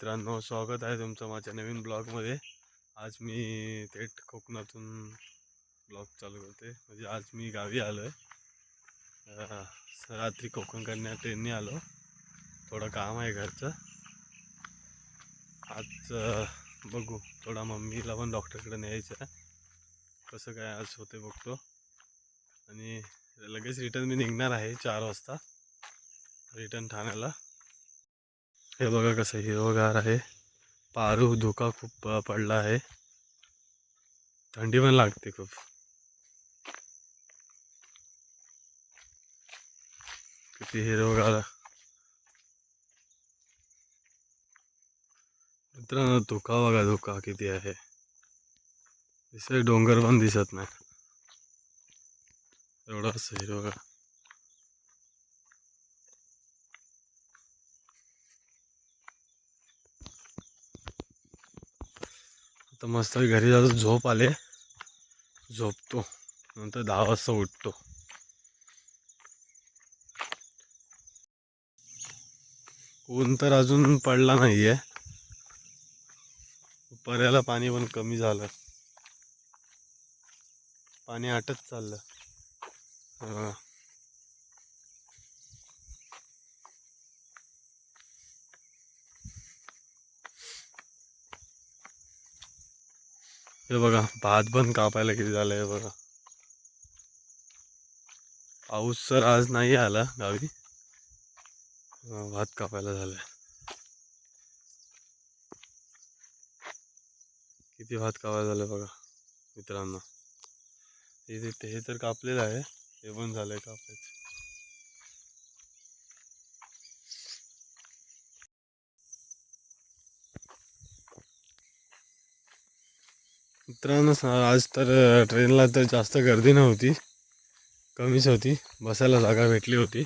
मित्रांनो स्वागत आहे तुमचं माझ्या नवीन ब्लॉगमध्ये. आज मी थेट कोकणातून ब्लॉग चालू करते. म्हणजे आज मी गावी आलो आहे रात्री कोकणकडनं ट्रेनने आलो. थोडं काम आहे घरचं. आज बघू. थोडा मम्मीला पण डॉक्टरकडे न्यायचं आहे. कसं काय आज होते बघतो. आणि लगेच रिटर्न मी निघणार आहे चार वाजता. रिटर्न ठाण्याला. हे बघा कसं हिरवगार आहे. पारू धुका खूप पडला आहे. थंडी पण लागते खूप. किती हिरवगार. मित्रांनो धुका बघा धुका किती आहे. दिसत डोंगर पण दिसत नाही. एवढा हिरवगार. आता मस्त घरी जातो झोप आले. झोपतो. नंतर दहा वाजता उठतो. ऊन तर अजून पडला नाही आहे पर्याला पाणी पण कमी झालं. पाणी आटत चाललं. हा. बघा, भात पण कापायला किती झालं हे बघा. पाऊस तर आज नाही आला गावी. भात कापायला झालाय. किती भात कापायला झालं बघा, मित्रांनो. हे तर कापलेलं आहे, हे पण कापायचं. मित्रांनो आज तर ट्रेनला तर जास्त गर्दी नव्हती. कमीच होती. बसायला जागा भेटली होती.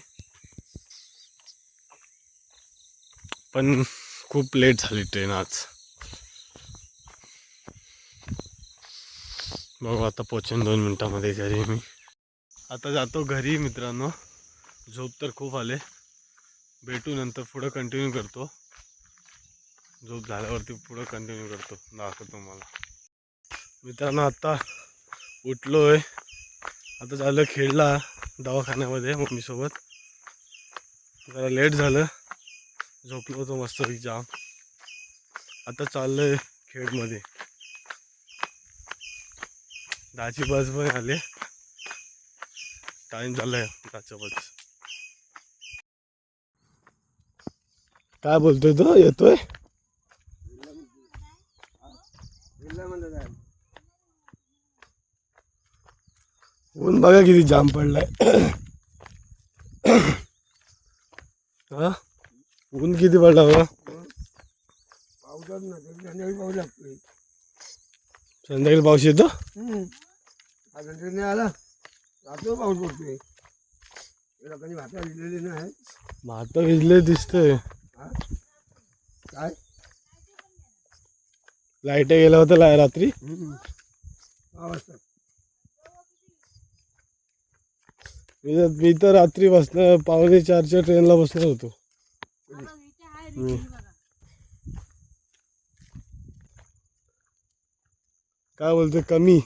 पण खूप लेट झाली ट्रेन आज. बघू आता पोचेन दोन मिनटामध्ये घरी मी. आता जातो घरी मित्रांनो. झोप तर खूप आले. भेटू नंतर पुढं कंटिन्यू करतो. झोप झाल्यावरती पुढं कंटिन्यू करतो. दाखवतो तुम्हाला. मित्रांनो आत्ता उठलो आहे आता झालं खेळला दवाखान्यामध्ये मम्मीसोबत. जरा लेट झालं. झोपलो होतो मस्त जाम. आता चाललंय खेळमध्ये. दहाची बस पण आले. टाइम झालाय दहाच्या बस. काय बोलतोय तो? येतोय? ऊन बघा किती जाम पडलाय. हा? ऊन किती पडला बघा. पावसात ना तरी संध्याकाळी पाऊस लागतोय. संध्याकाळी पाऊस येतो? आज नाही आला. रात्र पाऊस पडतोय. ते लोकांनी भाता दिलेली नाही. भात भिजले दिसतंय. हा? काय? लाइट गेल्या होत्या ला- रात्री. वाजता मी तर- मी तर रात्री बसणार पावणे चारच्या ट्रेनला बसणार होतो. काय बोलतोय? कमी.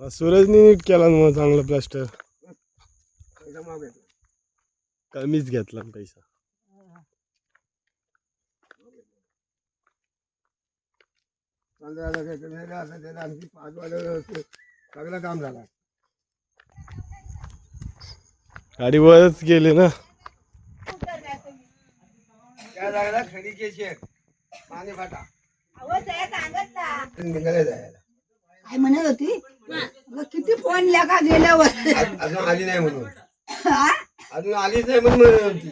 सूरजने नीट केला ना मग चांगला प्लास्टर कमीच घेतला पैसा. आता त्याला आणखी पाच वाजता सगळं काम झालं. गाडी वरच गेले ना. त्या जागेला खडी केशी पाणी फाटा. अहो त्या सांगितलं निघाले जायला. काय म्हणत होती अगं, किती फोन का गेल्यावर. अजून आली नाही म्हणून. हा? अजून आलीच नाही म्हणून म्हणत होती.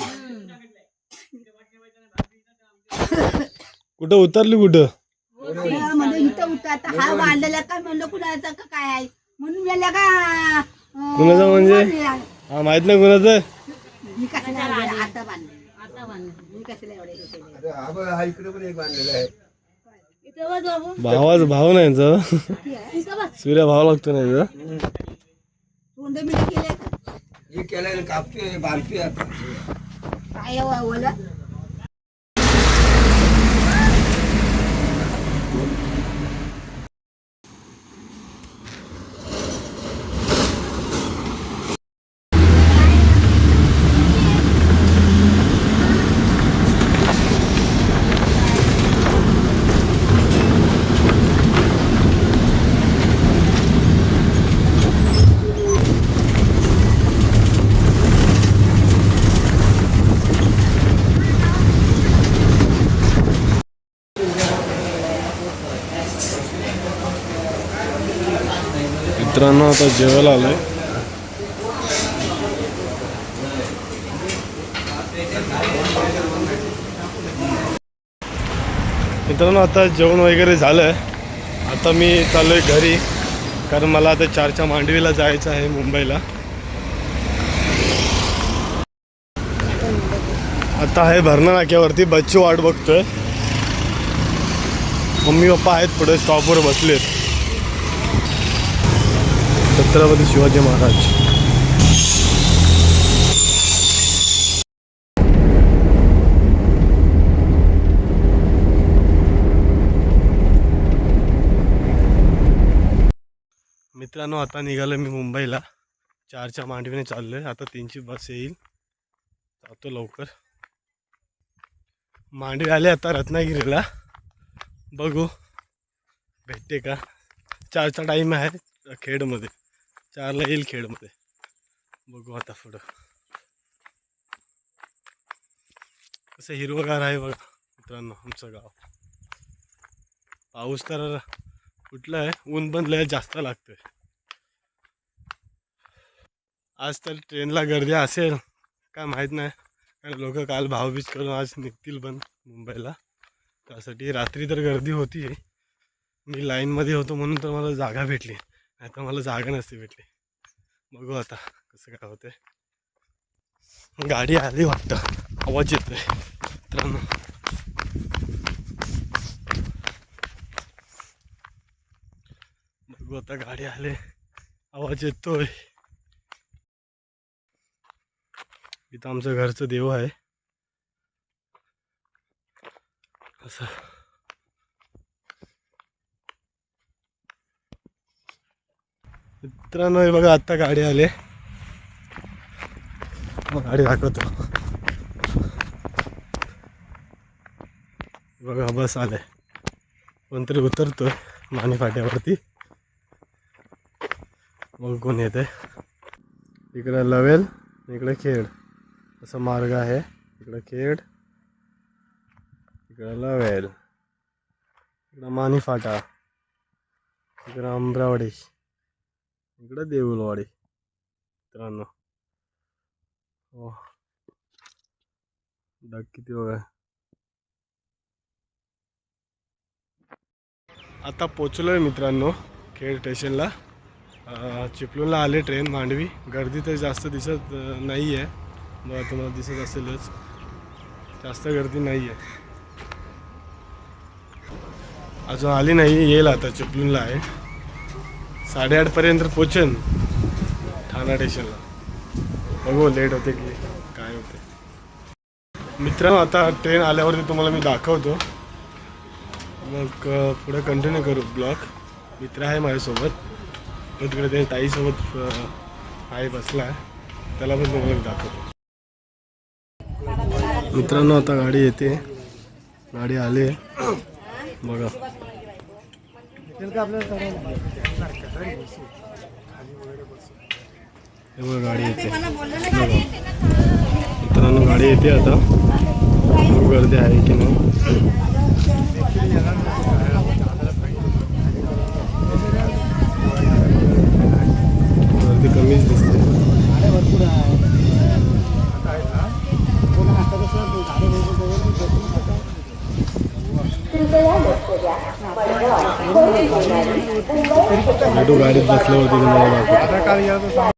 कुठं उतरली कुठं? हा, म्हणजे इथं उतर. आता हा बांधलेला काय म्हणलं कुणाचा का काय आहे? म्हणून गेल्या का अं, कुणाचा म्हणजे? हा माहीत नाही कुणाचं. मी कशाला एवढे आता बांधले आता बांधले मी कशाला एवढे हे केले? अरे हा बघ हा इकडे पण एक बांधलेला आहे. भावाच भाव नाही यांचा. किती आहे? सूर्या भाव लागतो नाही याचा. तोंड केले का? हे कापतोय बांधतोय आता. काय आहे व- ओलं? मित्रांनो आता जेवायला आहे मित्रांनो आता जेवण वगैरे झालं. आता मी चाललोय घरी कारण मला आता चारच्या मांडवीला जायचं आहे मुंबईला. आता आहे भरणा नाक्यावरती बच्चू वाट बघतोय. मम्मी पप्पा आहेत पुढे स्टॉपवर बसलेत. छत्रपती शिवाजी महाराज. मित्रांनो आता निघालो मी मुंबईला. चारच्या मांडवीने चाललोय. आता तीनची बस येईल. जातो लवकर. मांडवी आले आता रत्नागिरीला. बघू. भेटते का? चारचा टाईम आहे खेडमध्ये. चारला येईल खेडमध्ये बघू आता पुढं. कसं हिरवगार आहे बघा मित्रांनो आमचं गाव. पाऊस तर कुठला आहे? ऊन पण लय जास्त लागतंय. आज तर ट्रेनला गर्दी असेल काय माहीत नाही. कारण लोक काल भावबीज करून आज निघतील पण मुंबईला. त्यासाठी रात्री तर गर्दी होती मी लाईनमध्ये होतो म्हणून तर मला जागा भेटली. आता मला जागा नसते भेटली. बघू आता कसं काय होते गाडी आली वाटतं. आवाज येतोय. मित्रांनो. बघू आता गाडी आले. आवाज येतोय. इथं आमचं घरचं देव आहे. असं. मित्रांनो हे बघा आत्ता गाडी आले. गाडी दाखवतो. बघा बस आले कोणतरी उतरतोय माने फाट्यावरती. मग कोण येते इकडं लवेल इकडे खेड. असा मार्ग आहे. इकडं खेड इकडं लवेल. इकडं माने फाटा. इकडं अमरावडी इकडं देऊलवाडी. मित्रांनो. हो. डाग किती बघा. आता पोचलोय मित्रांनो खेड स्टेशनला. चिपळूणला आले ट्रेन मांडवी. गर्दी तर जास्त दिसत नाही आहे बघा तुम्हाला दिसत असेलच. जास्त गर्दी नाही आहे अजून आली नाही येईल आता चिपळूणला आहे. साडेआठपर्यंत पोचेन. ठाणा स्टेशनला बघू लेट होते की काय होते. मित्रांनो आता ट्रेन आल्यावरती तुम्हाला मी दाखवतो. मग पुढे कंटिन्यू करू ब्लॉग मित्र आहे माझ्यासोबत. तो तिकडे ते ताईसोबत आहे बसला आहे. त्याला पण तुम्हाला मी दाखवतो. मित्रांनो आता गाडी येते. गाडी आली आहे. बघा. गाडी येते. मित्रांनो गाडी येते आता. खूप गर्दी आहे की नाही गर्दी कमीच दिसते. भेटू गाडीत बसल्यावरती तुम्हाला